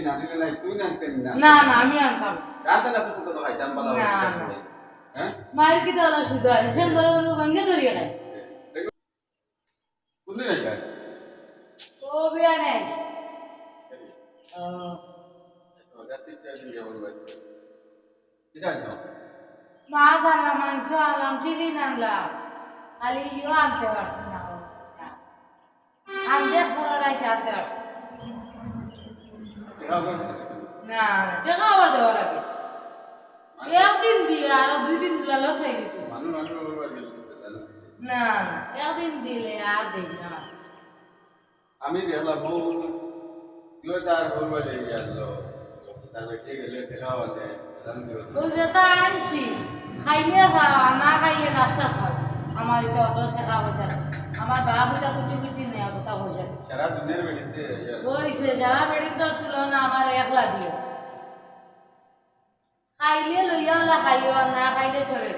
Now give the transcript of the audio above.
না দিলে নাই তুই নানতেন না। না না আমি আনতাম রাতে না তো তো খাইতাম বালা না, বালা না। হ্যাঁ? মায়ের কি দেওয়া সুদা সেন ধরে বলব ভেঙে ধরিয়ে খাই কোনদিন নাই গায় ও বিয়া নেই গাতি চাই দিয়ে বলব কি জানছো মাছ আনলাম মাংস আনলাম টিফিন আনলাম। খালি ইও আনতে পারছি না। আনতে পারছি না। খাওয়া করছিস না না টাকা আবার দেওয়া লাগে। একদিন দিয়ে আরও দুই দিন দিলে লস হয়ে গেছে। মানুষ মানুষ বলব গেল জানো না না একদিন দিলে আর দেই না। আমি দেখলাম বউ তুই তার বলব যে গেল। তারপরে ঠিক আছে খাওয়া দেয় জানতে ওই যেটা আনছি। খাইলে খাওয়া না খাইলে নাস্তা খাও আমার এটা অত টাকা পয়সা আমার কুটি কুটি নেই সারা দুনিয়ার বেড়িতে কইছে সারা যারা বেডিং তোর তুলনা আমার একলা দিও খাইলে লইয়া খাইও না খাইলে চলে।